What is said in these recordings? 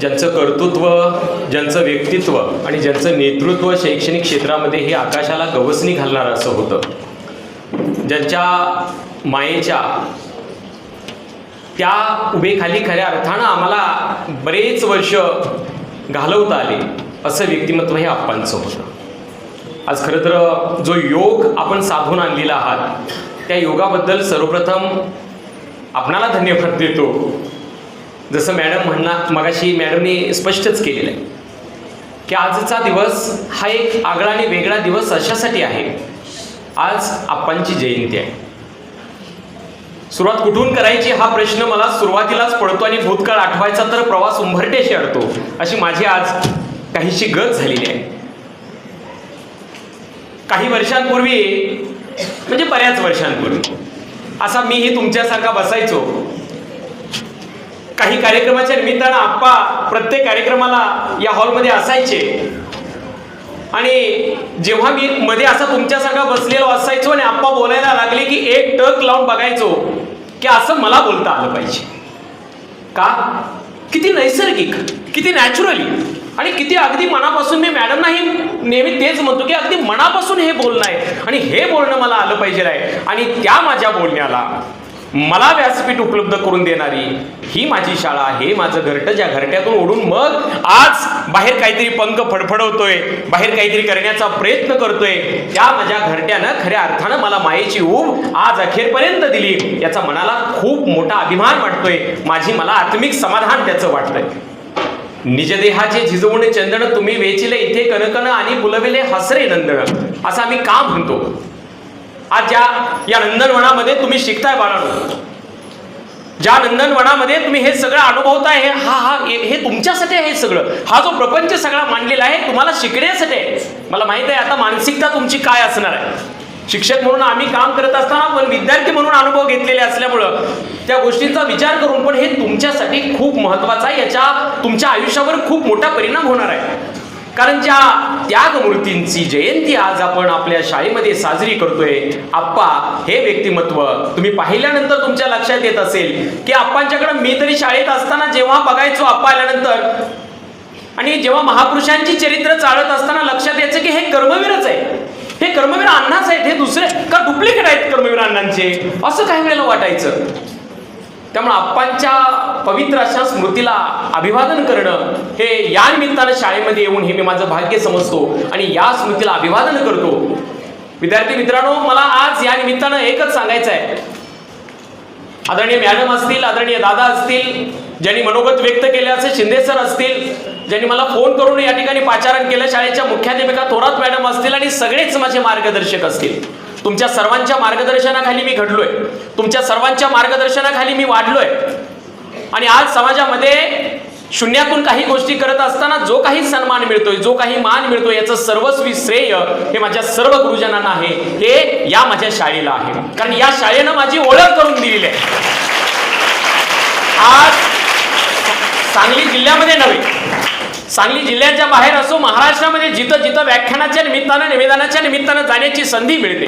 ज्यांचं कर्तृत्व ज्यांचं व्यक्तित्व आणि ज्यांचं नेतृत्व शैक्षणिक क्षेत्रामध्ये हे आकाशाला गवसणी घालणारं असं होतं. ज्यांच्या मायेच्या त्या उभेखाली खऱ्या अर्थानं आम्हाला बरेच वर्ष घालवता आले असं व्यक्तिमत्व हे आप्पांचं होतं. आज खरं तर जो योग आपण साधून आणलेला आहात त्या योगाबद्दल सर्वप्रथम आपणाला धन्यवाद देतो. जसं मॅडम म्हणणार मगाशी मॅडमने स्पष्टच केलेलं आहे की आजचा दिवस हा एक आगळा आणि वेगळा दिवस अशासाठी आहे. आज आप्पांची जयंती आहे. सुरुवात कुठून करायची हा प्रश्न मला सुरुवातीलाच पडतो आणि भूतकाळ आठवायचा तर प्रवास उंभरटेशी अडतो अशी माझी आज काहीशी गत झालेली आहे. काही वर्षांपूर्वी म्हणजे बऱ्याच वर्षांपूर्वी असा मीही तुमच्यासारखा बसायचो. काही कार्यक्रमाच्या निमित्तानं आप्पा प्रत्येक कार्यक्रमाला या हॉलमध्ये असायचे. आणि जेव्हा मी मध्ये असा तुमच्यासारखा बसलेलो असायचो आणि आप्पा बोलायला लागले की एक टक लावून बघायचो की असं मला बोलता आलं पाहिजे. का? किती नैसर्गिक किती नॅचरली आणि किती अगदी मनापासून मी मॅडमनाही नेहमी तेच म्हणतो की अगदी मनापासून हे बोलणं आहे. आणि हे बोलणं मला आलं पाहिजे आहे. आणि त्या माझ्या बोलण्याला मला व्यासपीठ उपलब्ध करून देणारी ही माझी शाळा हे माझं घरटं ज्या घरट्यातून ओढून मग आज बाहेर काहीतरी पंख फडफडवतोय बाहेर काहीतरी करण्याचा प्रयत्न करतोय त्या माझ्या घरट्यानं खऱ्या अर्थानं मला मायेची ऊब आज अखेरपर्यंत दिली. याचा मनाला खूप मोठा अभिमान वाटतोय माझी मला आत्मिक समाधान त्याचं वाटतंय. निजदेहाचे झिजवणे चंदन तुम्ही वेचिले इथे कनकन आणि बुलविले हसरे नंदन. असं आम्ही का म्हणतो? आज ज्या या नंदनवनामध्ये तुम्ही शिकताय बाळांनो. ज्या नंदनवनामध्ये तुम्ही हे सगळं अनुभवताय हे हा हा हे हे तुमच्यासाठी आहे हे सगळं. हा जो प्रपंच सगळा मांडलेला आहे तुम्हाला शिकण्यासाठी आहे. मला माहीत आहे आता मानसिकता तुमची काय असणार आहे. शिक्षक म्हणून आम्ही काम करत असताना पण विद्यार्थी म्हणून अनुभव घेतलेले असल्यामुळं त्या गोष्टींचा विचार करून पण हे तुमच्यासाठी खूप महत्वाचं आहे. याच्या तुमच्या आयुष्यावर खूप मोठा परिणाम होणार आहे. कारण ज्या त्यागमूर्तींची जयंती आज आपण आपल्या शाळेमध्ये साजरी करतोय आप्पा हे व्यक्तिमत्व तुम्ही पाहिल्यानंतर तुमच्या लक्षात येत असेल की आप्पांच्याकडे मी तरी शाळेत असताना जेव्हा बघायचो आप्पा आल्यानंतर आणि जेव्हा महापुरुषांची चरित्र चालत असताना लक्षात यायचं की हे कर्मवीरच आहे. हे कर्मवीर अण्णाच आहेत हे दुसरे का डुप्लिकेट आहेत कर्मवीर अण्णांचे? असं काही वेळेला वाटायचं. त्यामुळे आप्पांच्या पवित्र अशा स्मृतीला अभिवादन करणं हे या निमित्तानं शाळेमध्ये येऊन हे मी माझं भाग्य समजतो आणि या स्मृतीला अभिवादन करतो. विद्यार्थी मित्रांनो मला आज या निमित्तानं एकच सांगायचं आहे. आदरणीय मॅडम असतील आदरणीय दादा असतील ज्यांनी मनोगत व्यक्त केले असे शिंदे सर असतील ज्यांनी मला फोन करून या ठिकाणी पाचारण केलं शाळेच्या मुख्याध्यापिका थोरात मॅडम असतील आणि सगळेच माझे मार्गदर्शक असतील. तुमच्या सर्वांच्या मार्गदर्शनाखाली मी घडलोय. तुमच्या सर्वांच्या मार्गदर्शनाखाली मी वाढलोय. आणि आज समाजामध्ये शून्यातून काही गोष्टी करत असताना जो काही सन्मान मिळतोय जो काही मान मिळतोय याचं सर्वस्वी श्रेय हे माझ्या सर्व गुरुजनांना आहे. हे या माझ्या शाळेला आहे. कारण या शाळेनं माझी ओळख करून दिलेली आहे. आज सांगली जिल्ह्यामध्ये नव्हे सांगली जिल्ह्याच्या बाहेर असो महाराष्ट्रामध्ये जिथं जिथं व्याख्यानाच्या निमित्तानं निवेदनाच्या निमित्तानं जाण्याची संधी मिळते.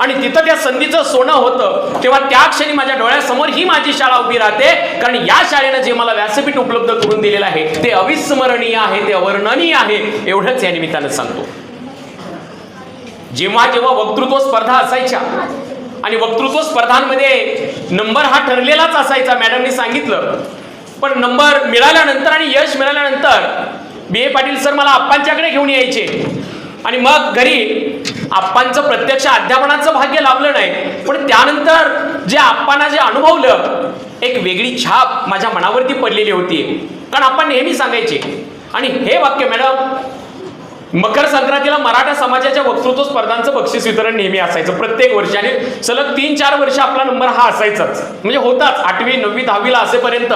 आणि तिथं त्या संधीचं सोनं होतं तेव्हा त्या क्षणी माझ्या डोळ्यासमोर ही माझी शाळा उभी राहते. कारण या शाळेनं जे मला व्यासपीठ उपलब्ध करून दिलेलं आहे ते अविस्मरणीय आहे ते अवर्णनीय आहे एवढंच या निमित्तानं सांगतो. जेव्हा जेव्हा वक्तृत्व स्पर्धा असायच्या आणि वक्तृत्व स्पर्धांमध्ये नंबर हा ठरलेलाच असायचा मॅडमनी सांगितलं. पण नंबर मिळाल्यानंतर आणि यश मिळाल्यानंतर बी ए पाटील सर मला आप्पांच्याकडे घेऊन यायचे. आणि मग घरी आप्पांचं प्रत्यक्ष अध्यापनाचं भाग्य लाभलं नाही. पण त्यानंतर जे आप्पांना जे अनुभवलं एक वेगळी छाप माझ्या मनावरती पडलेली होती. कारण आपण नेहमी सांगायचे आणि हे वाक्य मॅडम मकर संक्रांतीला मराठा समाजाच्या वक्तृत्व स्पर्धांचं बक्षीस वितरण नेहमी असायचं प्रत्येक वर्षी. आणि सलग तीन चार वर्ष आपला नंबर हा असायचाच. म्हणजे होताच आठवी नववी दहावीला असेपर्यंत.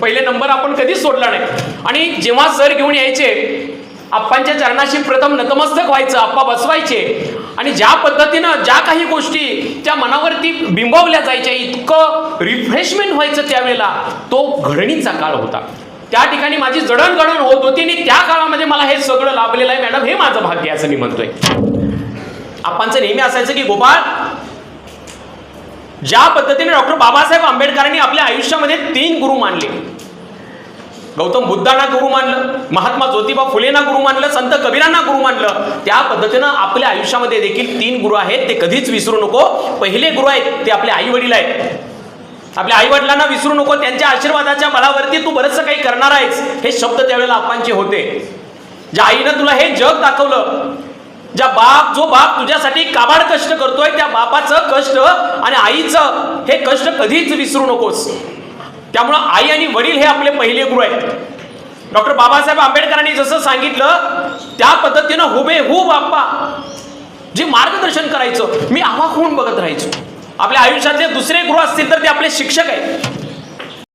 पहिले नंबर आपण कधीच सोडला नाही. आणि जेव्हा सर घेऊन यायचे आप्पांच्या चरणाशी प्रथम नतमस्तक व्हायचं आप्पा बसवायचे. आणि ज्या पद्धतीनं ज्या काही गोष्टी त्या मनावरती बिंबवल्या जायच्या इतकं रिफ्रेशमेंट व्हायचं त्यावेळेला तो घडणीचा काळ होता. त्या ठिकाणी माझी जडणघडण होत होती आणि त्या काळामध्ये मला हे सगळं लाभलेलं आहे मॅडम. हे माझं भाग्य असं मी म्हणतोय. आपणचं नेहमी असायचं की गोपाळ ज्या पद्धतीने डॉक्टर बाबासाहेब आंबेडकरांनी आपल्या आयुष्यामध्ये तीन गुरु मानले. गौतम बुद्धांना गुरु मानलं महात्मा ज्योतिबा फुलेंना गुरु मानलं संत कबीरांना गुरु मानलं. त्या पद्धतीनं आपल्या आयुष्यामध्ये देखील तीन गुरु आहेत ते कधीच विसरू नको. पहिले गुरु आहेत ते आपले आई वडील आहेत. आपल्या आई वडिलांना विसरू नको त्यांच्या आशीर्वादाच्या बळावरती तू बरंचसं काही करणार आहेस. हे शब्द त्यावेळेला आपांचे होते. ज्या आईनं तुला हे जग दाखवलं ज्या बाप जो बाप तुझ्यासाठी काबाड कष्ट करतोय त्या बापाचं कष्ट आणि आईचं हे कष्ट कधीच विसरू नकोस. त्यामुळं आई आणि वडील हे आपले पहिले गुरु आहेत. डॉक्टर बाबासाहेब आंबेडकरांनी जसं सांगितलं त्या पद्धतीनं हुबेहूब बाप्पा जे मार्गदर्शन करायचं मी आवाक होऊन बघत राहायचो. आपल्या आयुष्यातले दुसरे गुरु असतील तर ते आपले शिक्षक आहेत.